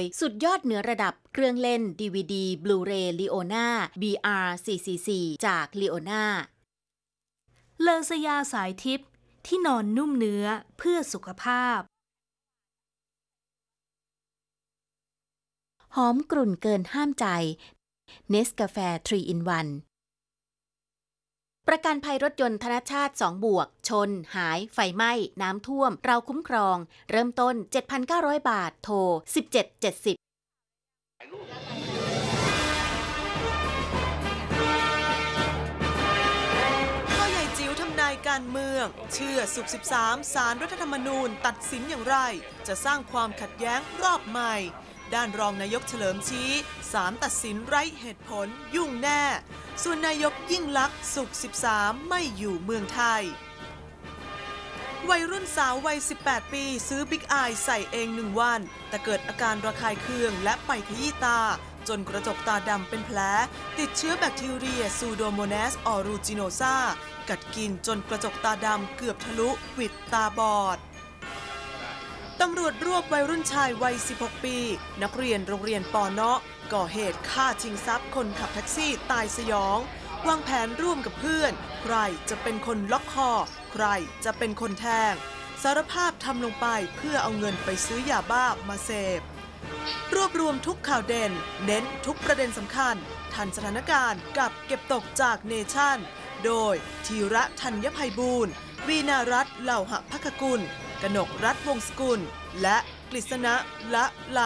ย สุดยอดเหนือระดับเครื่องเล่น DVD Blu-ray Leona BR 444 จาก Leona เลอสยาสายทิพย์ที่นอนนุ่มเนื้อเพื่อสุขภาพ หอมกลุ่นเกินห้ามใจ เนสกาแฟ 3 in 1 ประกันภัยรถยนต์ธนชาติ 2 บวก ชน หาย ไฟไหม้ น้ำท่วม เราคุ้มครอง เริ่มต้น 7,900 บาท โทร 1770พ่อใหญ่จิ๋วทำนายการเมือง เชื่อสุข13 สารรัฐธรรมนูญ ตัดสินอย่างไร จะสร้างความขัดแย้งรอบใหม่ ด้านรองนายกเฉลิมชี้สารตัดสินไร้เหตุผลยุ่งแน่ ส่วนนายกยิ่งลักษณ์สุข 13 ไม่อยู่เมืองไทย วัยรุ่นสาววัย 18 ปีซื้อบิ๊กไอใส่เองหนึ่งวัน แต่เกิดอาการระคายเคืองและไปขยี้ตา จนกระจกตาดำเป็นแผล ติดเชื้อแบคทีเรียซูโดโม n นสออรูจิโนซากัดกินจนกระจกตาดำเกือบทะลุวิดตาบอด ตำรวจรวบวัยรุ่นชายวัย 16 ปี นักเรียนโรงเรียนปอเนาะก่อเหตุฆ่าชิงทรัพย์คนขับแท็กซี่ตายสยอง วางแผนร่วมกับเพื่อน ใครจะเป็นคนล็อกคอ ใครจะเป็นคนแทง สารภาพทำลงไปเพื่อเอาเงินไปซื้อยาบ้ามาเสพ รวบรวมทุกข่าวเด่น เน้นทุกประเด็นสำคัญ ทันสถานการณ์กับเก็บตกจากเนชั่น โดยธีระธัญภัยบูรณ์วีนารัตน์เหล่าหะพักกุล กนกรัฐวงศ์สกุล และกฤษณะละไล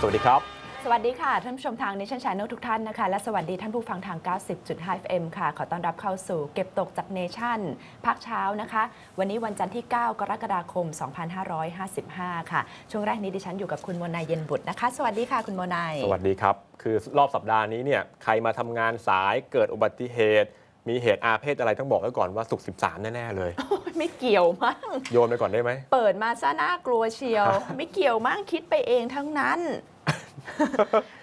สวัสดีครับ สวัสดีค่ะ ท่านผู้ชมทาง Nation Channel ทุกท่านนะคะ และสวัสดีท่านผู้ฟังทาง 90.5 FM ค่ะ ขอต้อนรับเข้าสู่เก็บตกจาก Nation ภาคเช้านะคะ วันนี้วันจันทร์ที่ 9 กรกฎาคม 2555 ค่ะ ช่วงแรกนี้ดิฉันอยู่กับคุณโมนายเย็นบุตรนะคะ สวัสดีค่ะคุณโมนายสวัสดีครับ คือรอบสัปดาห์นี้เนี่ยใครมาทำงานสายเกิดอุบัติเหตุ มีเหตุอาเพศอะไรต้องบอกไว้ก่อนว่าสุกร์13 แน่ ๆ เลยไม่เกี่ยวมั้ง โยนไปก่อนได้ไหม เปิดมาซะน่ากลัวเชียว ไม่เกี่ยวมั้งคิดไปเองทั้งนั้น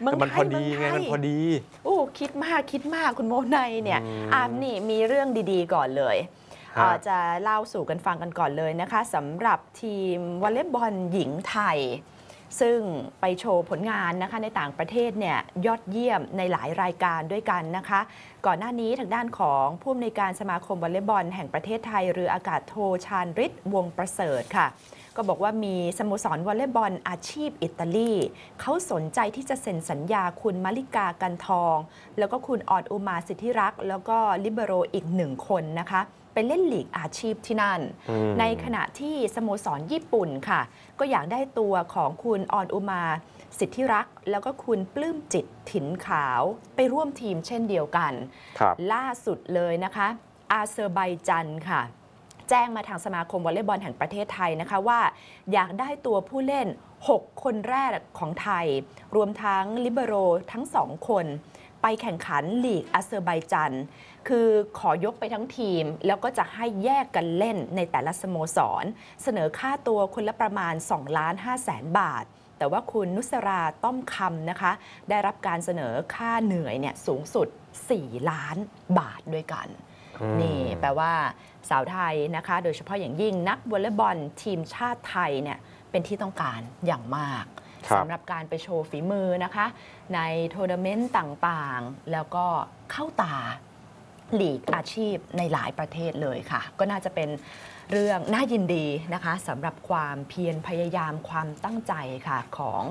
แต่มันพอดีไงเมืมันไทยพอดี โอ้คิดมากคิดมากคุณโมไนเนี่ยอืมอามนี่มีเรื่องดีๆก่อนเลยฮะ เอ่อจะเล่าสู่กันฟังกันก่อนเลยนะคะสำหรับทีมวอลเลย์บอลหญิงไทย ซึ่งไปโชว์ผลงานนะคะในต่างประเทศเนี่ยยอดเยี่ยมในหลายรายการด้วยกันนะคะ ก่อนหน้านี้ทางด้านของผู้อำนวยการสมาคมวอลเลย์บอลแห่งประเทศไทยเรืออากาศโทชาญฤทธิ์วงศ์ประเสริฐค่ะ ก็บอกว่ามีสโมสรวอลเลย์บอลอาชีพอิตาลีเขาสนใจที่จะเซ็นสัญญาคุณมาริกากันทอง แล้วก็คุณออดอุมาสิทธิรักษ์แล้วก็ลิเบโรอีกหนึ่งคนนะคะไปเล่นลีกอาชีพที่นั่นอืมในขณะที่สโมสรญี่ปุ่นค่ะ ก็อยากได้ตัวของคุณออนอุมา สิทธิรักษ์แล้วก็คุณปลื้มจิตถินขาวไปร่วมทีมเช่นเดียวกันครับล่าสุดเลยนะคะ อาเซอร์ไบจันค่ะ แจ้งมาทางสมาคมวอลเลย์บอลแห่งประเทศไทยนะคะว่า อยากได้ตัวผู้เล่น 6 คนแรกของไทย รวมทั้งลิเบโรทั้ง2คน ไปแข่งขันลีกอาเซอร์ไบจัน คือขอยกไปทั้งทีม แล้วก็จะให้แยกกันเล่นในแต่ละสโมสร เสนอค่าตัวคนละประมาณ2ล้าน5แสนบาท แต่ว่าคุณนุสราต้อมคำนะคะ ได้รับการเสนอค่าเหนื่อยเนี่ยสูงสุด 4 ล้านบาทด้วยกันอืมนี่แปลว่าสาวไทยนะคะ โดยเฉพาะอย่างยิ่งนักวอลเลย์บอลทีมชาติไทยเนี่ยเป็นที่ต้องการอย่างมากครับสำหรับการไปโชว์ฝีมือนะคะ ในทัวร์นาเมนต์ต่างๆ แล้วก็เข้าตาลีกอาชีพในหลายประเทศเลยค่ะ ก็น่าจะเป็น เรื่องน่ายินดีนะคะสำหรับความเพียรพยายามความตั้งใจค่ะของ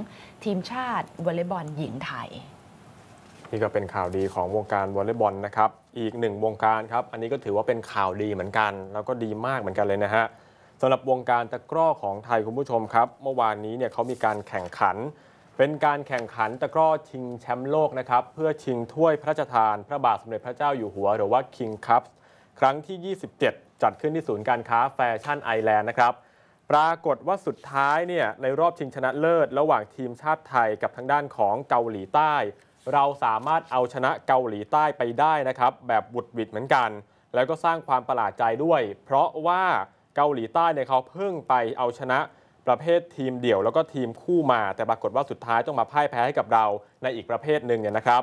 ทีมชาติวอลเลย์บอลหญิงไทย นี่ก็เป็นข่าวดีของวงการวอลเลย์บอลนะครับ อีกหนึ่งวงการครับ อันนี้ก็ถือว่าเป็นข่าวดีเหมือนกัน แล้วก็ดีมากเหมือนกันเลยนะฮะสำหรับวงการตะกร้อของไทยคุณผู้ชมครับ เมื่อวานนี้เนี่ยเขามีการแข่งขัน เป็นการแข่งขันตะกร้อชิงแชมป์โลกนะครับเพื่อชิงถ้วยพระราชทาน พระบาทสมเด็จพระเจ้าอยู่หัว หรือว่า King Cup ครั้งที่ 27 จัดขึ้นที่ศูนย์การค้าแฟชั่นไอแลนด์นะครับ ปรากฏว่าสุดท้ายเนี่ยในรอบชิงชนะเลิศ ระหว่างทีมชาติไทยกับทางด้านของเกาหลีใต้ เราสามารถเอาชนะเกาหลีใต้ไปได้นะครับ แบบบุดหวิดเหมือนกัน แล้วก็สร้างความประหลาดใจด้วย เพราะว่าเกาหลีใต้เนี่ยเขาเพิ่งไปเอาชนะประเภททีมเดี่ยวแล้วก็ทีมคู่มา แต่ปรากฏว่าสุดท้ายต้องมาพ่ายแพ้ให้กับเราในอีกประเภทหนึ่งเนี่ยนะครับ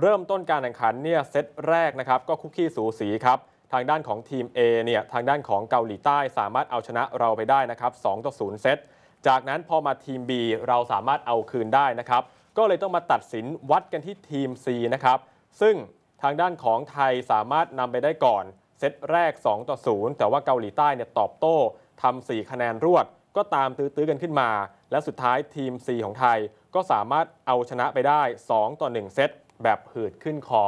เริ่มต้นการแข่งขันเนี่ยเซตแรกนะครับก็คุกกี้สูสีครับ ทางด้านของทีม A เนี่ยทางด้านของเกาหลีใต้สามารถเอาชนะเราไปได้นะครับ2ต่อ0เซต จากนั้นพอมาทีม B เราสามารถเอาคืนได้นะครับ ก็เลยต้องมาตัดสินวัดกันที่ทีม C นะครับ ซึ่งทางด้านของไทยสามารถนำไปได้ก่อนเซตแรก 2 ต่อ 0 แต่ว่าเกาหลีใต้เนี่ยตอบโต้ทำ4คะแนนรวด ก็ตามตื้อๆกันขึ้นมา และสุดท้ายทีม C ของไทยก็สามารถเอาชนะไปได้ 2 ต่อ 1 เซตแบบหืดขึ้นคอ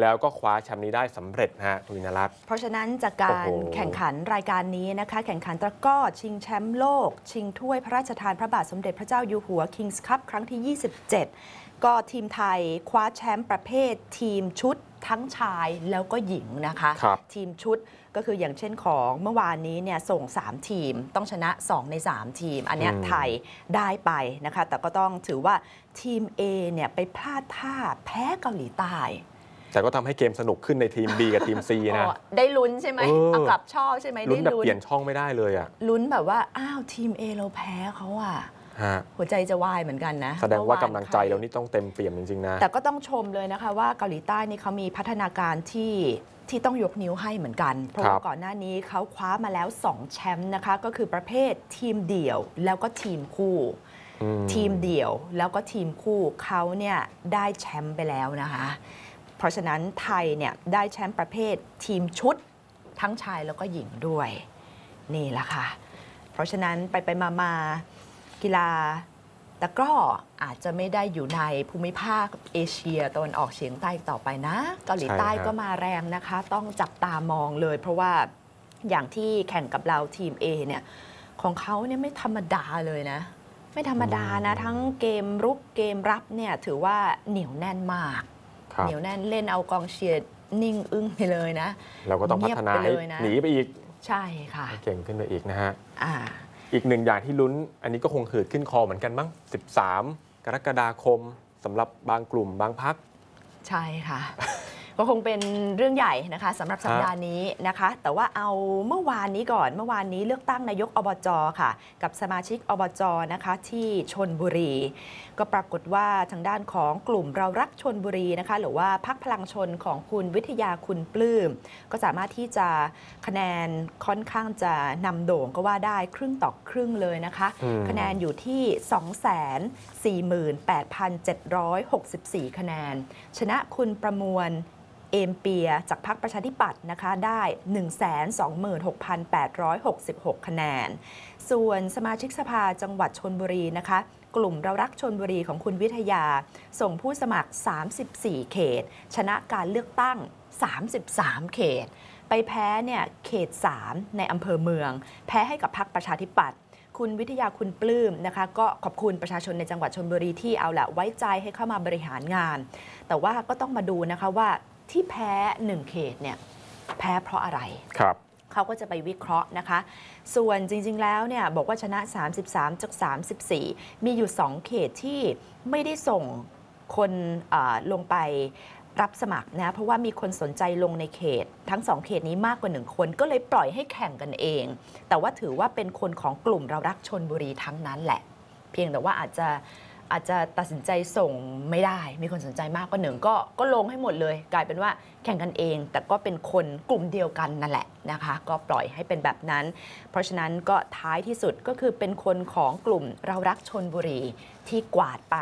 แล้วก็คว้าแชมป์นี้ได้สำเร็จนะฮะคุณวินรัตน์เพราะฉะนั้นจากการโอ้โหแข่งขันรายการนี้นะคะ แข่งขันตะกร้อชิงแชมป์โลก ชิงถ้วยพระราชทานพระบาทสมเด็จพระเจ้าอยู่หัว Kings Cup ครั้งที่ 27 ก็ทีมไทยคว้าแชมป์ประเภท ทีมชุดทั้งชายแล้วก็หญิงนะคะครับทีมชุดก็คืออย่างเช่นของเมื่อวานนี้เนี่ยส่ง 3 ทีมต้องชนะ 2 ใน 3 ทีม อันเนี้ยอืมไทยได้ไปนะคะ แต่ก็ต้องถือว่าทีม A เนี่ยไปพลาดท่าแพ้เกาหลีใต้ แต่ก็ทำให้เกมสนุกขึ้นในทีม B กับทีม C นะ อ๋อได้ลุ้นใช่ไหมเออ เอากลับชอบใช่ไหมลุ้นได้แบบเปลี่ยนช่องไม่ได้เลยอะลุ้นแบบว่า อ้าวทีม A เราแพ้เขาอะฮะหัวใจจะวายเหมือนกันนะแสดงว่าเมื่อกำลังใจเรานี่ต้องเต็มเปี่ยมจริงๆนะ แต่ก็ต้องชมเลยนะคะว่าเกาหลีใต้นี่เขามีพัฒนาการที่ที่ต้องยกนิ้วให้เหมือนกัน เพราะครัว่าบ ก่อนหน้านี้เขาคว้ามาแล้ว 2 แชมป์นะคะ ก็คือประเภททีมเดี่ยวแล้วก็ทีมคู่ อืมทีมเดี่ยวแล้วก็ทีมคู่เขาเนี่ยได้แชมป์ไปแล้วนะคะ เพราะฉะนั้นไทยเนี่ยได้แชมป์ประเภททีมชุดทั้งชายแล้วก็หญิงด้วย นี่แหละค่ะ เพราะฉะนั้นไปไปมามากีฬาตะกร้ออาจจะไม่ได้อยู่ในภูมิภาคเอเชียตะวันออกเฉียงใต้อีกต่อไปนะ เกาหลีใต้ใช่ครับก็มาแรงนะคะ ต้องจับตามองเลย เพราะว่าอย่างที่แข่งกับเราทีม A เนี่ยของเขาเนี่ยไม่ธรรมดาเลยนะ ไม่ธรรมดานะ ทั้งเกมรุกเกมรับเนี่ยถือว่าเหนียวแน่นมากครับ เหนียวแน่นเล่นเอากองเชียร์นิ่งอึ้งไปเลยนะ เราก็ต้องพัฒนาเงียบไปให้เลยนะหนีไปอีกใช่ค่ะให้เก่งขึ้นไปอีกนะฮะอ่าอีกหนึ่งอย่างที่ลุ้น อันนี้ก็คงหืดขึ้นคอเหมือนกันมั้ง 13 กรกฎาคมสำหรับบางกลุ่มบางพัก ใช่ค่ะ ก็คงเป็นเรื่องใหญ่นะคะสำหรับสัปดาห์นี้นะคะ แต่ว่าเอาเมื่อวานนี้ก่อนเมื่อวานนี้เลือกตั้งนายกอบจค่ะ กับสมาชิกอบจนะคะที่ชนบุรี ก็ปรากฏว่าทางด้านของกลุ่มเรารักชนบุรีนะคะหรือว่าพักพลังชนของคุณวิทยาคุณปลื้มก็สามารถที่จะคะแนนค่อนข้างจะนำโด่งก็ว่าได้ครึ่งต่อครึ่งเลยนะคะอืมคะแนนอยู่ที่ 248,764 คะแนน ชนะคุณประมวลเอมเปียจากพรรคประชาธิปัตย์นะคะได้ 126,866 คะแนน ส่วนสมาชิกสภาจังหวัดชนบุรีนะคะ กลุ่มเรารักชนบุรีของคุณวิทยา ส่งผู้สมัคร 34 เขต ชนะการเลือกตั้ง 33 เขต ไปแพ้เนี่ยเขต 3 ในอำเภอเมือง แพ้ให้กับพรรคประชาธิปัตย์คุณวิทยาคุณปลื้มนะคะ ก็ขอบคุณประชาชนในจังหวัดชนบุรีที่เอาละไว้ใจให้เข้ามาบริหารงาน แต่ว่าก็ต้องมาดูนะคะว่าที่แพ้ 1 เขตเนี่ยแพ้เพราะอะไรครับ เขาก็จะไปวิเคราะห์นะคะ ส่วนจริง ๆ แล้วเนี่ยบอกว่าชนะ 33จาก34 มีอยู่ 2 เขตที่ไม่ได้ส่งคนลงไปรับสมัครนะ เพราะว่ามีคนสนใจลงในเขต ทั้ง2เขตนี้มากกว่า1คน ก็เลยปล่อยให้แข่งกันเอง แต่ว่าถือว่าเป็นคนของกลุ่มเรารักชนบุรีทั้งนั้นแหละ เพียงแต่ว่าอาจจะ อาจจะตัดสินใจส่งไม่ได้ มีคนสนใจมากกว่าหนึ่งก็ก็ลงให้หมดเลย กลายเป็นว่าแข่งกันเอง แต่ก็เป็นคนกลุ่มเดียวกันนั่นแหละนะคะ ก็ปล่อยให้เป็นแบบนั้น เพราะฉะนั้นก็ท้ายที่สุดก็คือเป็นคนของกลุ่มเรารักชนบุรีที่กวาดไป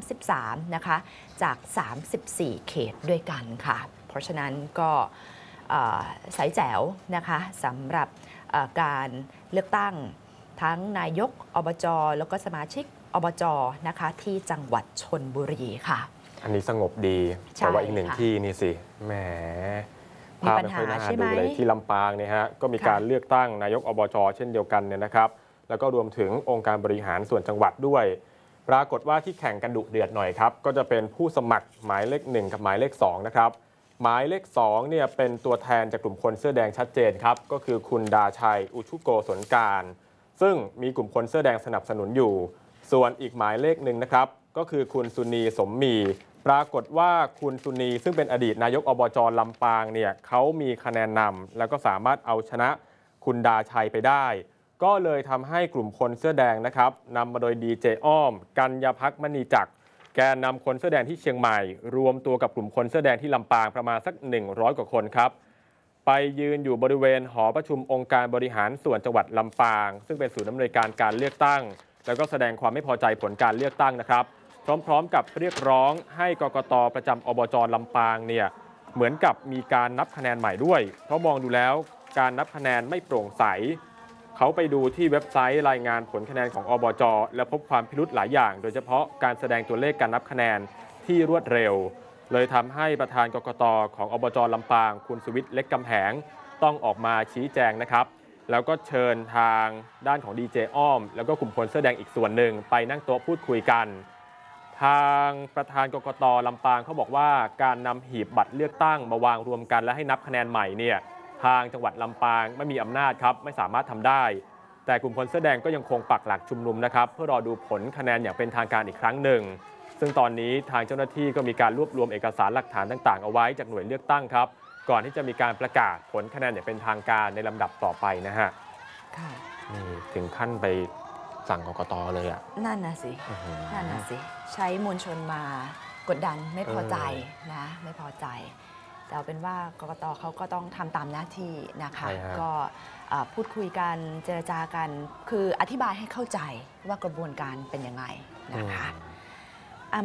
33 นะคะ จาก 34 เขตด้วยกันค่ะ เพราะฉะนั้นก็เอ่อสายแจ๋วนะคะสำหรับการเลือกตั้งทั้งนายกอบจ แล้วก็สมาชิก อบจนะคะ ที่จังหวัดชนบุรีค่ะ อันนี้สงบดีใช่แต่ว่าอีกหนึ่งค่ะที่นี่สิแหมมีภาพปัญไม่ค่อยน่าหาใช่ไหดูมเลยที่ลำปางเนี่ยฮะก็มีค่ะการเลือกตั้งนายกอบจเช่นเดียวกันเนี่ยนะครับ แล้วก็รวมถึงองค์การบริหารส่วนจังหวัดด้วย ปรากฏว่าที่แข่งกันดุเดือดหน่อยครับ ก็จะเป็นผู้สมัครหมายเลขหนึ่งกับหมายเลขสองนะครับ หมายเลข2เนี่ยเป็นตัวแทนจากกลุ่มคนเสื้อแดงชัดเจนครับ ก็คือคุณดาชัยอุชุโกสนการ ซึ่งมีกลุ่มคนเสื้อแดงสนับสนุนอยู่ ส่วนอีกหมายเลขหนึ่งนะครับ ก็คือคุณสุนีสมมี ปรากฏว่าคุณสุนีซึ่งเป็นอดีตนายกอบจลำปางเนี่ยเขามีคะแนนนำแล้วก็สามารถเอาชนะคุณดาชัยไปได้ ก็เลยทำให้กลุ่มคนเสื้อแดงนะครับนำมาโดยดีเจอ้อม กัญญาพักมณีจักรแกนนำคนเสื้อแดงที่เชียงใหม่ รวมตัวกับกลุ่มคนเสื้อแดงที่ลำปางประมาณสัก 100 กว่าคนครับ ไปยืนอยู่บริเวณหอประชุมองค์การบริหารส่วนจังหวัดลำปาง ซึ่งเป็นศูนย์อำนวยการการเลือกตั้ง แล้วก็แสดงความไม่พอใจผลการเลือกตั้งนะครับ พร้อมๆ กับเรียกร้องให้กกตประจำอบจลำปางเนี่ยเหมือนกับมีการนับคะแนนใหม่ด้วย เพราะมองดูแล้วการนับคะแนนไม่โปร่งใส เขาไปดูที่เว็บไซต์รายงานผลคะแนนของอบจ และพบความพิรุธหลายอย่าง โดยเฉพาะการแสดงตัวเลขการนับคะแนนที่รวดเร็ว เลยทำให้ประธานกกตของอบจลำปาง คุณสุวิทย์เล็กกำแหงต้องออกมาชี้แจงนะครับ แล้วก็เชิญทางด้านของดีเจอ้อม แล้วก็กลุ่มคนเสื้อแดงอีกส่วนหนึ่งไปนั่งโต๊ะพูดคุยกัน ทางประธานกกตลำปางเขาบอกว่าการนำหีบบัตรเลือกตั้งมาวางรวมกันและให้นับคะแนนใหม่เนี่ยทางจังหวัดลำปางไม่มีอำนาจครับไม่สามารถทำได้ แต่กลุ่มคนเสื้อแดงก็ยังคงปักหลักชุมนุมนะครับเพื่อรอดูผลคะแนนอย่างเป็นทางการอีกครั้งหนึ่ง ซึ่งตอนนี้ทางเจ้าหน้าที่ก็มีการรวบรวมเอกสารหลักฐานต่าง ๆ เอาไว้จากหน่วยเลือกตั้งครับ ก่อนที่จะมีการประกาศผลคะแนนอย่างเป็นทางการในลำดับต่อไปนะฮะค่ะนี่ถึงขั้นไปสั่งกกตเลยอะ นั่นน่ะสิ อื้อหือ นั่นน่ะสิ ใช้มวลชนมากดดันไม่พอใจนะ ไม่พอใจ แต่เอาเป็นว่ากกตเขาก็ต้องทำตามหน้าที่นะคะ ใช่ฮะ ก็เอ่อพูดคุยกันเจรจากัน คืออธิบายให้เข้าใจว่ากระบวนการเป็นยังไงนะคะอะ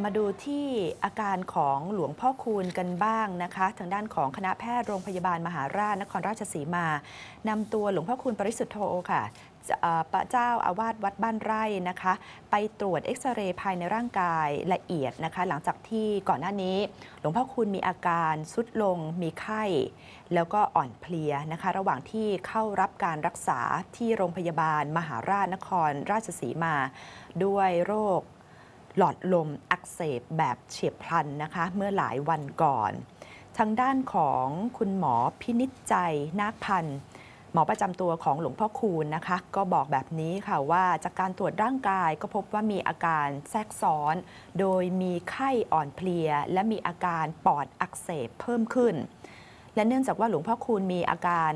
มาดูที่อาการของหลวงพ่อคูณกันบ้างนะคะ ทางด้านของคณะแพทย์โรงพยาบาลมหาราชนครราชสีมานำตัวหลวงพ่อคูณปริสุทธโธค่ะเอ่อพระเจ้าอาวาสวัดบ้านไร่นะคะ ไปตรวจเอ็กซเรย์ภายในร่างกายละเอียดนะคะ หลังจากที่ก่อนหน้านี้ หลวงพ่อคูณมีอาการสุดลงมีไข้ แล้วก็อ่อนเพลียนะคะ ระหว่างที่เข้ารับการรักษาที่โรงพยาบาลมหาราชนครราชสีมา ด้วยโรค หลอดลมอักเสบแบบเฉียบพลันนะคะ เมื่อหลายวันก่อน ทางด้านของคุณหมอพินิจใจนาคพันธ์หมอประจำตัวของหลวงพ่อคูณนะคะ ก็บอกแบบนี้ค่ะว่าจากการตรวจร่างกายก็พบว่ามีอาการแทรกซ้อน โดยมีไข้อ่อนเพลีย และมีอาการปอดอักเสบเพิ่มขึ้น และเนื่องจากว่าหลวงพ่อคูณมีอาการ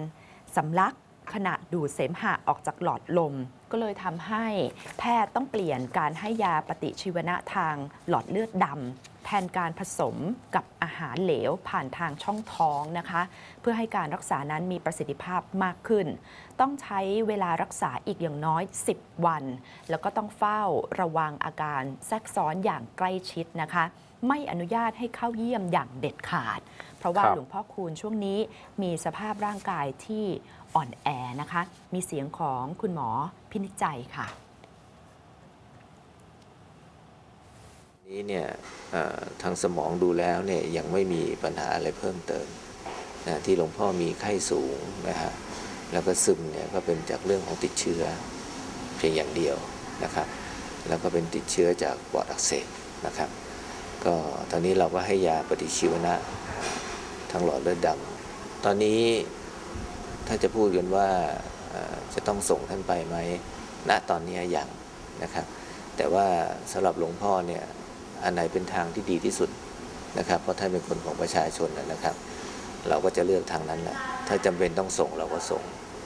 สำลัก ขณะดูดเสมหะออกจากหลอดลม ก็เลยทำให้แพทย์ต้องเปลี่ยนการให้ยาปฏิชีวนะทางหลอดเลือดดำแทนการผสมกับอาหารเหลวผ่านทางช่องท้องนะคะ เพื่อให้การรักษานั้นมีประสิทธิภาพมากขึ้น ต้องใช้เวลารักษาอีกอย่างน้อย 10 วัน แล้วก็ต้องเฝ้าระวังอาการแทรกซ้อนอย่างใกล้ชิดนะคะไม่อนุญาตให้เข้าเยี่ยมอย่างเด็ดขาด เพราะว่าครับหลวงพ่อคูณช่วงนี้มีสภาพร่างกายที่ อ่อนแอนะคะ มีเสียงของคุณหมอพินิจใจค่ะ นี้เนี่ยทางสมองดูแล้วเนี่ยยังไม่มีปัญหาอะไรเพิ่มเติมนะที่หลวงพ่อมีไข้สูงนะฮะแล้วก็ซึมเนี่ยก็เป็นจากเรื่องของติดเชื้อเพียงอย่างเดียวนะครับ แล้วก็เป็นติดเชื้อจากปอดอักเสบนะครับ ก็ตอนนี้เราก็ให้ยาปฏิชีวนะทางหลอดเลือดดำตอนนี้ ถ้าจะพูดกันว่าจะต้องส่งท่านไปไหมณตอนนี้ยังนะครับ แต่ว่าสำหรับหลวงพ่อเนี่ยอันไหนเป็นทางที่ดีที่สุดนะครับ เพราะท่านเป็นคนของประชาชนนะครับ เราก็จะเลือกทางนั้นแหละถ้าจำเป็นต้องส่งเราก็ส่ง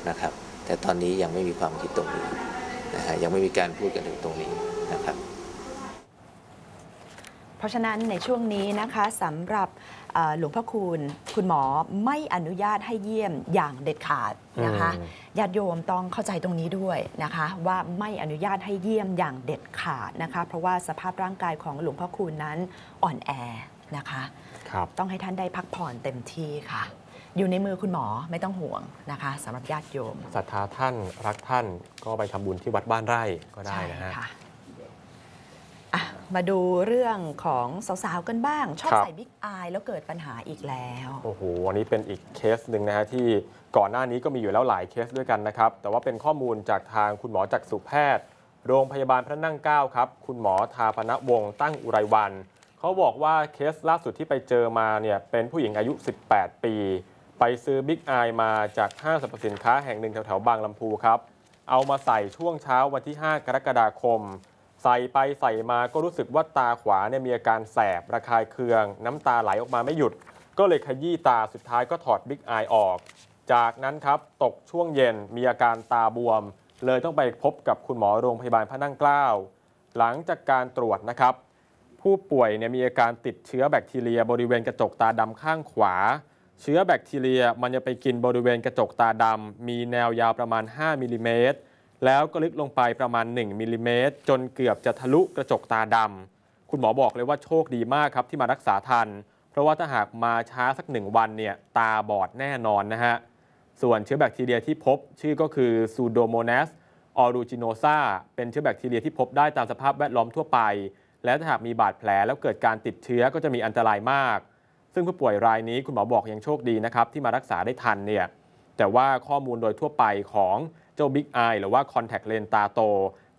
นะครับ แต่ตอนนี้ยังไม่มีความคิดตรงนี้นะฮะยังไม่มีการพูดกันถึงตรงนี้นะครับ ราะฉะนั้นในช่วงนี้นะคะสำหรับเอ่อหลวงพ่อคูณคุณหมอไม่อนุญาตให้เยี่ยมอย่างเด็ดขาดนะคะอืมญาติโยมต้องเข้าใจตรงนี้ด้วยนะคะ ว่าไม่อนุญาตให้เยี่ยมอย่างเด็ดขาดนะคะ เพราะว่าสภาพร่างกายของหลวงพ่อคูณนั้นอ่อนแอนะคะครับต้องให้ท่านได้พักผ่อนเต็มที่ค่ะ อยู่ในมือคุณหมอไม่ต้องห่วงนะคะสำหรับญาติโยมศรัทธาท่านรักท่านก็ไปทำบุญที่วัดบ้านไร่ก็ได้นะฮะใช่ค่ะ อะมาดูเรื่องของสาวๆกันบ้าง ชอบครับ ใส่บิ๊กอายแล้วเกิดปัญหาอีกแล้ว โอ้โห อันนี้เป็นอีกเคสหนึ่งนะฮะที่ก่อนหน้านี้ก็มีอยู่แล้วหลายเคสด้วยกันนะครับ แต่ว่าเป็นข้อมูลจากทางคุณหมอจักษุแพทย์ โรงพยาบาลพระนั่งเกล้าครับ คุณหมอทาพนวงศ์ตั้งอุไรวัน เขาบอกว่าเคสล่าสุดที่ไปเจอมาเนี่ยเป็นผู้หญิงอายุ 18 ปี ไปซื้อบิ๊กอายมาจากห้างสรรพสินค้าแห่งหนึ่งแถวๆบางลำพูครับ เอามาใส่ช่วงเช้าวันที่ 5 กรกฎาคม ใส่ไปใส่มาก็รู้สึกว่าตาขวาเนี่ยมีอาการแสบระคายเคือง น้ำตาไหลออกมาไม่หยุด ก็เลยขยี้ตาสุดท้ายก็ถอดบิ๊กอายออก จากนั้นครับตกช่วงเย็นมีอาการตาบวม เลยต้องไปพบกับคุณหมอโรงพยาบาลพระนั่งเกล้า หลังจากการตรวจนะครับ ผู้ป่วยเนี่ยมีอาการติดเชื้อแบคทีเรียบริเวณกระจกตาดำข้างขวา เชื้อแบคทีเรียมันจะไปกินบริเวณกระจกตาดำมีแนวยาวประมาณ 5มิลลิเมตร แล้วก็ลึกลงไปประมาณ 1มิลลิเมตรจนเกือบจะทะลุกระจกตาดำคุณหมอบอกเลยว่าโชคดีมากครับที่มารักษาทัน เพราะว่าถ้าหากมาช้าสักหนึ่งวันเนี่ยตาบอดแน่นอนนะฮะ ส่วนเชื้อแบคทีเรียที่พบ ชื่อก็คือ Pseudomonas aeruginosa เป็นเชื้อแบคทีเรียที่พบได้ตามสภาพแวดล้อมทั่วไป และถ้าหากมีบาดแผลแล้วเกิดการติดเชื้อก็จะมีอันตรายมาก ซึ่งผู้ป่วยรายนี้คุณหมอบอกยังโชคดีนะครับที่มารักษาได้ทันเนี่ยแต่ว่าข้อมูลโดยทั่วไปของ เจ้า Big Eye หรือว่า Contact Lens ตาโต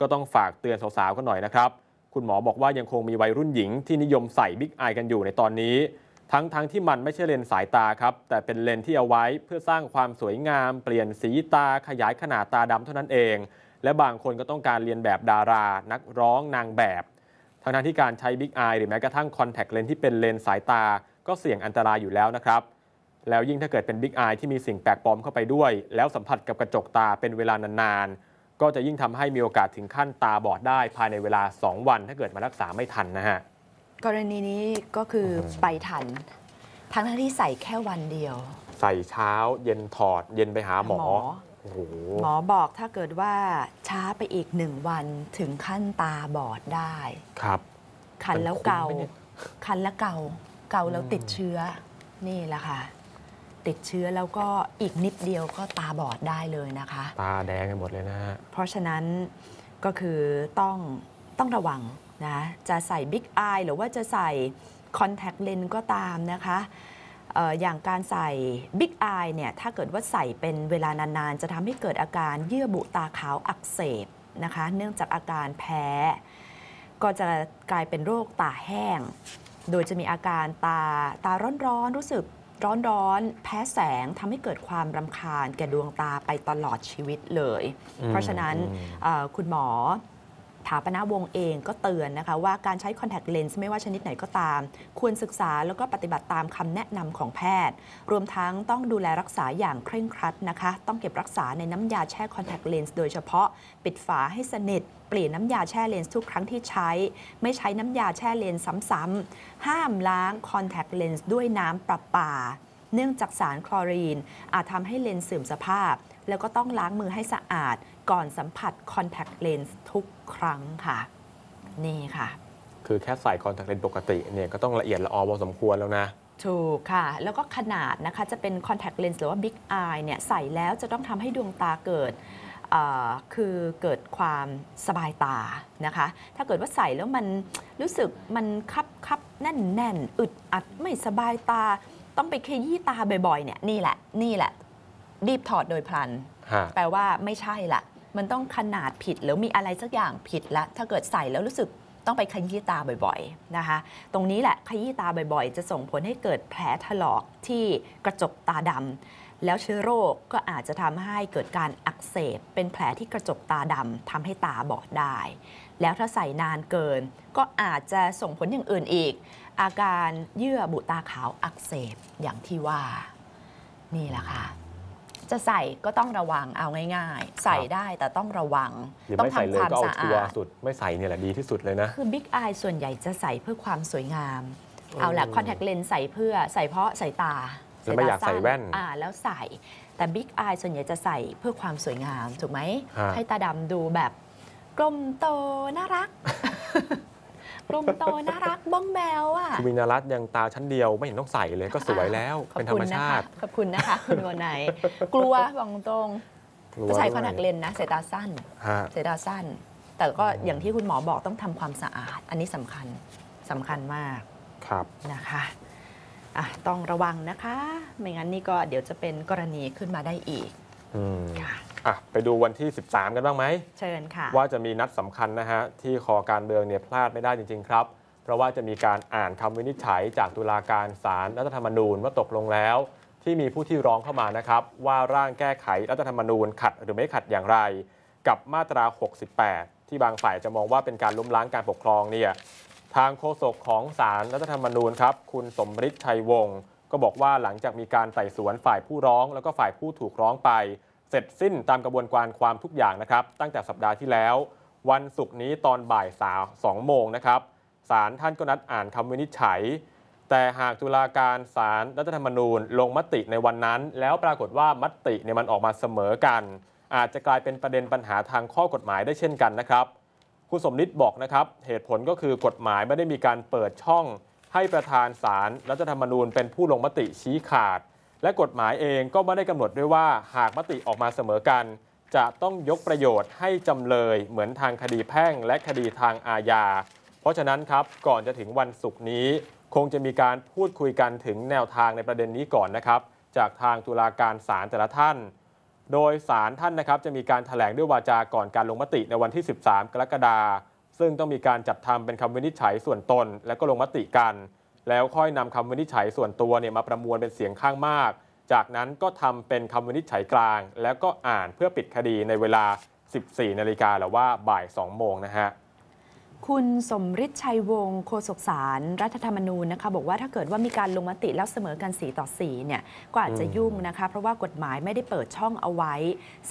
ก็ต้องฝากเตือนสาวๆกันหน่อยนะครับ คุณหมอบอกว่ายังคงมีวัยรุ่นหญิงที่นิยมใส่ Big Eye กันอยู่ในตอนนี้ ทั้งทั้งที่มันไม่ใช่เลนส์สายตาครับ แต่เป็นเลนส์ที่เอาไว้เพื่อสร้างความสวยงาม เปลี่ยนสีตาขยายขนาดตาดำเท่านั้นเอง และบางคนก็ต้องการเรียนแบบดารา นักร้องนางแบบทั้งนั้นที่การใช้ Big Eye หรือแม้กระทั่ง Contact Lens ที่เป็นเลนส์สายตา ก็เสี่ยงอันตรายอยู่แล้วนะครับ แล้วยิ่งถ้าเกิดเป็น Big Eye ที่มีสิ่งแปลกปลอมเข้าไปด้วย แล้วสัมผัสกับกระจกตาเป็นเวลานานๆ ก็จะยิ่งทำให้มีโอกาสถึงขั้นตาบอดได้ ภายในเวลา 2 วัน ถ้าเกิดมารักษาไม่ทันนะฮะ กรณีนี้ก็คือไปทัน ทั้งที่ใส่แค่วันเดียว ใส่เช้าเย็นถอด เย็นไปหาหมอหมอโอ้โหหมอบอกถ้าเกิดว่าช้าไปอีกหนึ่งวันถึงขั้นตาบอดได้ครับ คันแล้วมันคุ้มเกาไหมเนี่ยคันแล้วเกาเกาแล้วติดเชื้อนี่แหละค่ะ ติดเชื้อแล้วก็อีกนิดเดียวก็ตาบอดได้เลยนะคะ ตาแดงกันหมดเลยนะฮะ เพราะฉะนั้นก็คือต้องต้องระวังนะจะใส่ Big Eye หรือว่าจะใส่ Contact Lens ก็ตามนะคะเอออย่างการใส่ Big Eye เนี่ยถ้าเกิดว่าใส่เป็นเวลานานๆ จะทำให้เกิดอาการเยื่อบุตาขาวอักเสบนะคะ เนื่องจากอาการแพ้ ก็จะกลายเป็นโรคตาแห้ง โดยจะมีอาการตาตาร้อนๆรู้สึก ร้อนๆ แพ้แสงทำให้เกิดความรำคาญแก่ดวงตาไปตลอดชีวิตเลยอืมเพราะฉะนั้นอืมเอ่อคุณหมอ ถาปนาวงเองก็เตือนนะคะว่าการใช้ contact lens ไม่ว่าชนิดไหนก็ตาม ควรศึกษาแล้วก็ปฏิบัติตามคำแนะนำของแพทย์ รวมทั้งต้องดูแลรักษาอย่างเคร่งครัดนะคะ ต้องเก็บรักษาในน้ำยาแช่ contact lens โดยเฉพาะปิดฝาให้สนิทเปลี่ยนน้ำยาแช่เลนส์ทุกครั้งที่ใช้ ไม่ใช้น้ำยาแช่เลนส์ซ้ำๆห้ามล้าง contact lens ด้วยน้ำประปา เนื่องจากสารคลอรีน อาจทำให้เลนส์เสื่อมสภาพ แล้วก็ต้องล้างมือให้สะอาด ก่อนสัมผัสคอนแทคเลนส์ทุกครั้งค่ะ นี่ค่ะ คือแค่ใส่คอนแทคเลนส์ปกติเนี่ยก็ต้องละเอียดละออพอสมควรแล้วนะถูกค่ะ แล้วก็ขนาดนะคะจะเป็น contact lens หรือว่า big eye เนี่ยใส่แล้วจะต้องทำให้ดวงตาเกิดเอ่อคือเกิดความสบายตานะคะ ถ้าเกิดว่าใส่แล้วมันรู้สึกมันคับคับแน่นแน่นอึดอัดไม่สบายตา ต้องไปขยี้ตาบ่อยๆเนี่ยนี่แหละนี่แหละรีบถอดโดยพลันฮะแปลว่าไม่ใช่ละ มันต้องขนาดผิดหรือมีอะไรสักอย่างผิดละถ้าเกิดใส่แล้วรู้สึกต้องไปขยี้ตาบ่อยๆนะคะ ตรงนี้แหละขยี้ตาบ่อยๆ จะส่งผลให้เกิดแผลถลอกที่กระจกตาดำแล้วเชื้อโรคก็อาจจะทำให้เกิดการอักเสบ เป็นแผลที่กระจกตาดำทำให้ตาบอดได้ แล้วถ้าใส่นานเกิน ก็อาจจะส่งผลอย่างอื่นอีก อาการเยื่อบุตาขาวอักเสบอย่างที่ว่า นี่แหละค่ะ จะใส่ก็ต้องระวังเอาง่ายๆ ใส่ได้แต่ต้องระวัง หรือต้องไม่ใส่เลทำคยวามก็เอาสะชัวอาร์ด สุด ไม่ใส่เนี่ยแหละดีที่สุดเลยนะ คือบิ๊กอายส่วนใหญ่จะใส่เพื่อความสวยงามโอ้เอาละคอนแทคเลนส์ใส่เพื่อใส่เพราะสายตาแล้วไม่อยากใส่แว่นอ่าแล้วใส่ แต่บิ๊กอายส่วนใหญ่จะใส่เพื่อความสวยงาม ถูกไหม ฮะ ให้ตาดำดูแบบกลมโตน่ารัก กลมโตน่ารักบ้องแบวอะคุณวินารัตน์ยังตาชั้นเดียวไม่เห็นต้องใส่เลยก็สวยแล้วขอบเป็นธรคุรณมนะชาคะติ ขอบคุณนะคะ คุณวันไหนกลัวบอกตรงกลัว จะใส่ด้วยคอนแทคเลนส์นะสายตาสั้นฮะสายตาสั้น แต่ก็อย่างที่คุณหมอบอกต้องทำความสะอาด อันนี้สำคัญสำคัญมากครับนะคะอะต้องระวังนะคะ ไม่งั้นนี่ก็เดี๋ยวจะเป็นกรณีขึ้นมาได้อีก อืมค่ะอะไปดูวันที่ 13 กันบ้างไหม เชิญค่ะ ว่าจะมีนัดสำคัญนะฮะ ที่คอการเมืองเนี่ยพลาดไม่ได้จริง ๆ ครับ เพราะว่าจะมีการอ่านคำวินิจฉัยจากตุลาการศาลรัฐธรรมนูญว่าตกลงแล้ว ที่มีผู้ที่ร้องเข้ามานะครับ ว่าร่างแก้ไขรัฐธรรมนูญขัดหรือไม่ขัดอย่างไร กับมาตรา 68 ที่บางฝ่ายจะมองว่าเป็นการล้มล้างการปกครองเนี่ยทางโฆษกของศาลรัฐธรรมนูญครับ คุณสมฤทธิ์ชัยวงศ์ ก็บอกว่าหลังจากมีการไต่สวนฝ่ายผู้ร้อง แล้วก็ฝ่ายผู้ถูกร้องไป เสร็จสิ้นตามกระบวนการความทุกอย่างนะครับ ตั้งแต่สัปดาห์ที่แล้ว วันศุกร์นี้ตอนบ่ายสาสองโมงนะครับศาลท่านก็นัดอ่านคำวินิจฉัย แต่หากตุลาการศาลรัฐธรรมนูญ ลงมติในวันนั้น แล้วปรากฏว่ามติเนี่ยมันออกมาเสมอกัน อาจจะกลายเป็นประเด็นปัญหาทางข้อกฎหมายได้เช่นกันนะครับคุณสมนิตบอกนะครับเหตุผลก็คือกฎหมายไม่ได้มีการเปิดช่อง ให้ประธานศาลรัฐธรรมนูญเป็นผู้ลงมติชี้ขาด และกฎหมายเองก็ไม่ได้กำหนดด้วยว่าหากมติออกมาเสมอกัน จะต้องยกประโยชน์ให้จำเลยเหมือนทางคดีแพ่งและคดีทางอาญา เพราะฉะนั้นครับก่อนจะถึงวันศุกร์นี้ คงจะมีการพูดคุยกันถึงแนวทางในประเด็นนี้ก่อนนะครับ จากทางตุลาการศาลแต่ละท่านโดยศาลท่านนะครับจะมีการถแถลงด้วยวาจาก่อนการลงมติในวันที่ 13 กรกฎาคม ซึ่งต้องมีการจัดทำเป็นคำวินิจฉัยส่วนตน และก็ลงมติกัน แล้วค่อยนำคำวินิจฉัยส่วนตัวเนี่ยมาประมวลเป็นเสียงข้างมาก จากนั้นก็ทำเป็นคำวินิจฉัยกลาง แล้วก็อ่านเพื่อปิดคดีในเวลา 14 นาฬิกาหรือว่าบ่าย 2 โมงนะฮะ คุณสมฤทธิ์ชัยวงศ์โฆษกสารรัฐธรรมนูญนะคะบอกว่าถ้าเกิดว่ามีการลงมติแล้วเสมอกัน4ต่อ4เนี่ยก็อาจจะอืมยุ่งนะคะเพราะว่ากฎหมายไม่ได้เปิดช่องเอาไว้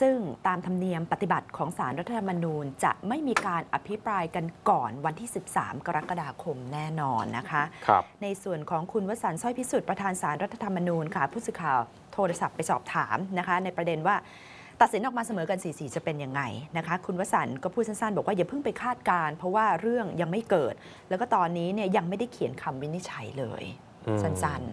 ซึ่งตามธรรมเนียมปฏิบัติของสารรัฐธรรมนูญ จะไม่มีการอภิปรายกันก่อนวันที่ 13 กรกฎาคมแน่นอนนะคะครับในส่วนของคุณวสันต์สร้อยพิสุทธิ์ประธานสารรัฐธรรมนูญค่ะผู้สื่อข่าวโทรศัพท์ไปสอบถามนะคะในประเด็นว่า ตัดสินออกมาเสมอกัน 4-4 จะเป็นยังไงนะคะ คุณวสันต์ก็พูดสั้นๆ บอกว่าอย่าเพิ่งไปคาดการณ์เพราะว่าเรื่องยังไม่เกิด แล้วก็ตอนนี้เนี่ยยังไม่ได้เขียนคำวินิจฉัยเลยอืมสั้น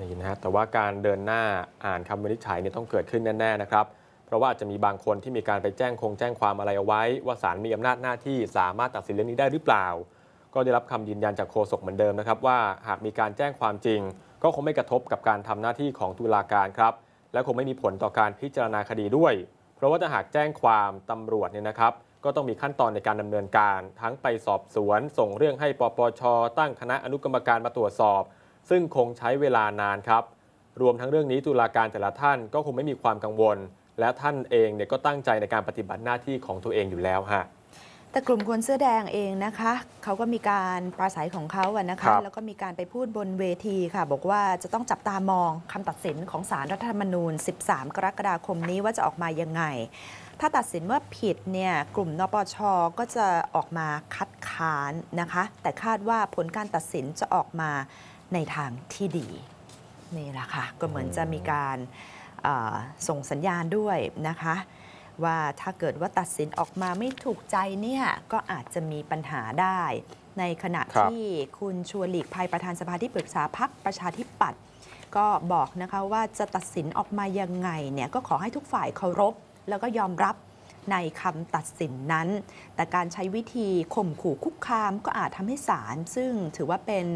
นี่นะฮะแต่ว่าการเดินหน้าอ่านคำวินิจฉัยเนี่ยต้องเกิดขึ้นแน่ๆนะครับ เพราะว่าอาจจะมีบางคนที่มีการไปแจ้งคงแจ้งความอะไรเอาไว้ ว่าศาลมีอำนาจหน้าที่สามารถตัดสินเรื่องนี้ได้หรือเปล่า ก็ได้รับคำยืนยันจากโฆษกเหมือนเดิมนะครับว่าหากมีการแจ้งความจริง ก็คงไม่กระทบกับการทำหน้าที่ของตุลาการครับ และคงไม่มีผลต่อการพิจารณาคดีด้วย เพราะว่าถ้าหากแจ้งความตำรวจเนี่ยนะครับ ก็ต้องมีขั้นตอนในการดำเนินการ ทั้งไปสอบสวน ส่งเรื่องให้ปปช ตั้งคณะอนุกรรมการมาตรวจสอบ ซึ่งคงใช้เวลานานครับ รวมทั้งเรื่องนี้ตุลาการแต่ละท่านก็คงไม่มีความกังวล และท่านเองเนี่ยก็ตั้งใจในการปฏิบัติหน้าที่ของตัวเองอยู่แล้วฮะ แต่กลุ่มคนเสื้อแดงเองนะคะเขาก็มีการปราศัยของเขาอะนะครัคะบแล้วก็มีการไปพูดบนเวทีค่ะ บอกว่าจะต้องจับตามองคำตัดสินของสารรัฐธรรมนูญ 13 กรกฎาคมนี้ว่าจะออกมายังไง ถ้าตัดสินว่าผิดเนี่ยกลุ่มนปชก็จะออกมาคัดค้านนะคะ แต่คาดว่าผลการตัดสินจะออกมาในทางที่ดีนี่แหละค่ะก็เหมือนจะมีการเอ่อส่งสัญญาณด้วยนะคะ ว่าถ้าเกิดว่าตัดสินออกมาไม่ถูกใจเนี่ยก็อาจจะมีปัญหาได้ ในขณะครับที่คุณชวนหลีกภัยประธานสภาที่ปรึกษาพักประชาธิปัตย์ก็บอกนะคะว่าจะตัดสินออกมายังไงเนี่ยก็ขอให้ทุกฝ่ายเคารพ แล้วก็ยอมรับ ในคำตัดสินนั้น แต่การใช้วิธีข่มขู่คุกคามก็อาจทำให้ศาลซึ่งถือว่าเป็น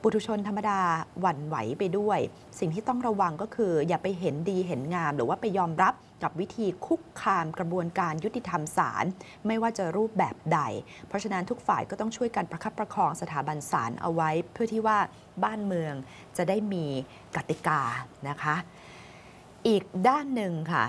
ปุถุชนธรรมดาหวั่นไหวไปด้วย สิ่งที่ต้องระวังก็คือ อย่าไปเห็นดีเห็นงาม หรือว่าไปยอมรับกับวิธีคุกคามกระบวนการยุติธรรมศาลไม่ว่าจะรูปแบบใด เพราะฉะนั้นทุกฝ่ายก็ต้องช่วยกันประคับประคองสถาบันศาลเอาไว้ เพื่อที่ว่าบ้านเมืองจะได้มีกติกานะคะ อีกด้านหนึ่งค่ะ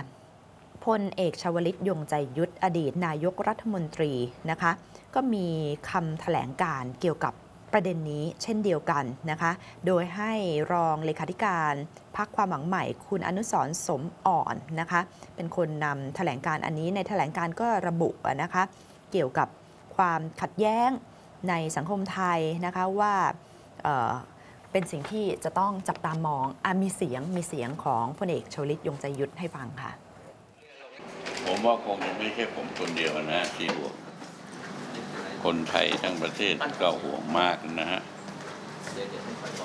พลเอกชวลิตยงใจยุทธอดีตนายกรัฐมนตรีนะคะ ก็มีคำแถลงการเกี่ยวกับประเด็นนี้เช่นเดียวกันนะคะ โดยให้รองเลขาธิการพักความหวังใหม่ คุณอนุสรสมอ่อนนะคะ เป็นคนนำแถลงการอันนี้ในแถลงการก็ระบุนะคะ เกี่ยวกับความขัดแย้งในสังคมไทยนะคะว่าเเป็นสิ่งที่จะต้องจับตามองอมีเสียงมีเสียงของพลเอกชวลิตยงใจยุทธให้ฟังค่ะ ผมว่าคงไม่ใช่ผมคนเดียวนะที่ห่วงคนไทยทั้งประเทศก็ห่วงมากนะฮะ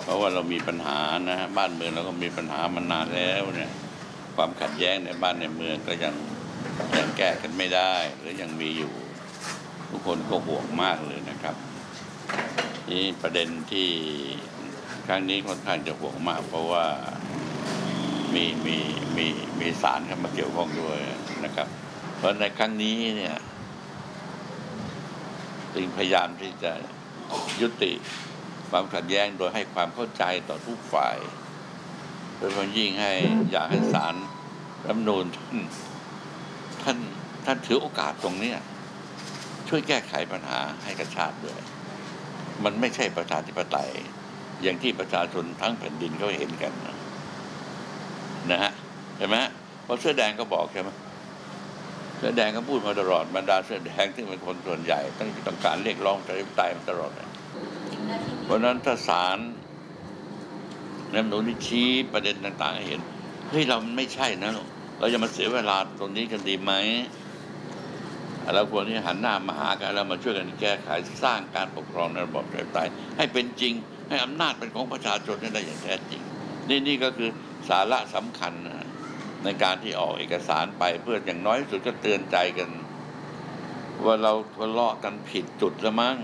เพราะว่าเรามีปัญหานะฮะบ้านเมืองเราก็มีปัญหามานานแล้วเนี่ย ความขัดแย้งในบ้านในเมืองก็ยังยังแก้กันไม่ได้ หรือยังมีอยู่ ทุกคนก็ห่วงมากเลยนะครับ นี่ประเด็นที่ครั้งนี้ค่อนข้างจะห่วงมาก เพราะว่ามีมีมีมีสารเข้ามาเกี่ยวข้องด้วย นะครับ เพราะในครั้งนี้เนี่ยจึงพยายามที่จะยุติความขัดแย้งโดยให้ความเข้าใจต่อทุกฝ่าย โดยเฉพาะยิ่งให้อยากให้สารรัฐธรรมนูญท่านท่านท่านถือโอกาสตรงเนี้ยช่วยแก้ไขปัญหาให้กับชาติด้วย มันไม่ใช่ประชาธิปไตย อย่างที่ประชาชนทั้งแผ่นดินเขาเห็นกันนะนะฮะเห็นไหมเพราะเสื้อแดงก็บอกใช่ไหม เสื้อแดงก็พูดมาตลอดบรรดาเสื้อแดงที่เป็นคนส่วนใหญ่ต้องต้องการเรียกร้องประชาธิปไตยมาตลอดเพราะนั้นถ้าศาลรัฐธรรมนูญที่ชี้ประเด็นต่าง ๆ เห็นเฮ้ยเราไม่ใช่นะลูกเราจะมาเสียเวลาตรงนี้กันดีไหมเราควรที่หันหน้ามาหากันแล้วมาช่วยกันแก้ไขสร้างการปกครองในระบอบประชาธิปไตยให้เป็นจริง ให้อำนาจเป็นของประชาชนได้อย่างแท้จริง นี่นี่ก็คือสาระสำคัญนะ ในการที่ออกเอกสารไปเพื่ออย่างน้อยสุดก็เตือนใจกัน ว่าเราทะเลาะกันผิดจุดละมั้ง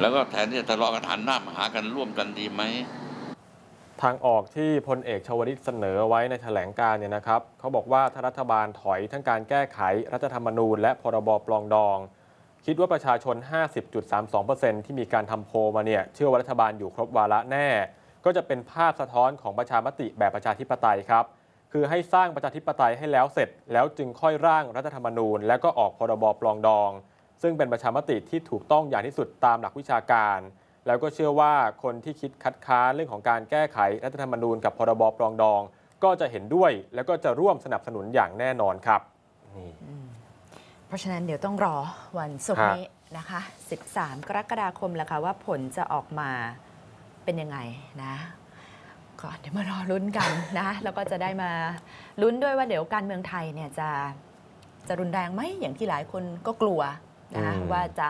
แล้วก็แทนที่จะทะเลาะกันหันหน้ามาหากันร่วมกันดีไหมทางออกที่พลเอกชวลิตเสนอไว้ในแถลงการเนี่ยนะครับเขาบอกว่าถ้ารัฐบาลถอยทั้งการแก้ไขรัฐธรรมนูญ และพรบปลองดอง คิดว่าประชาชน 50.32%ที่มีการทำโพมาเนี่ยเชื่อว่ารัฐบาลอยู่ครบวาระแน่ ก็จะเป็นภาพสะท้อนของประชามติแบบประชาธิปไตยครับคือให้สร้างประชาธิปไตยให้แล้วเสร็จ แล้วจึงค่อยร่างรัฐธรรมนูญ และก็ออกพรบปลองดอง ซึ่งเป็นประชามติที่ถูกต้องอย่างที่สุดตามหลักวิชาการ แล้วก็เชื่อว่าคนที่คิดคัดค้านเรื่องของการแก้ไขรัฐธรรมนูญกับพรบปรองดอง ก็จะเห็นด้วย แล้วก็จะร่วมสนับสนุนอย่างแน่นอนครับนี่เพราะฉะนั้นเดี๋ยวต้องรอวันศุกร์ฮะนี้นะคะ 13 กรกฎาคมแล้วค่ะว่าผลจะออกมา เป็นยังไงนะก็เดี๋ยวมารอลุ้นกันนะ แล้วก็จะได้มาลุ้นด้วยว่าเดี๋ยวการเมืองไทยเนี่ยจะจะรุนแรงไหมอย่างที่หลายคนก็กลัวนะว่าจะ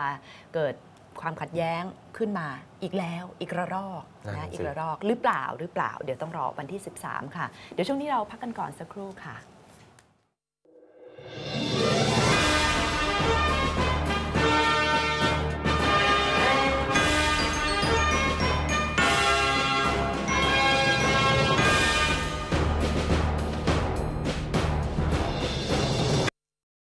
เกิดความขัดแย้งขึ้นมาอีกแล้วอีกระรอกนะอีกระรอกหรือเปล่าหรือเปล่า เดี๋ยวต้องรอวันที่ 13 ค่ะ เดี๋ยวช่วงนี้เราพักกันก่อนสักครู่ค่ะ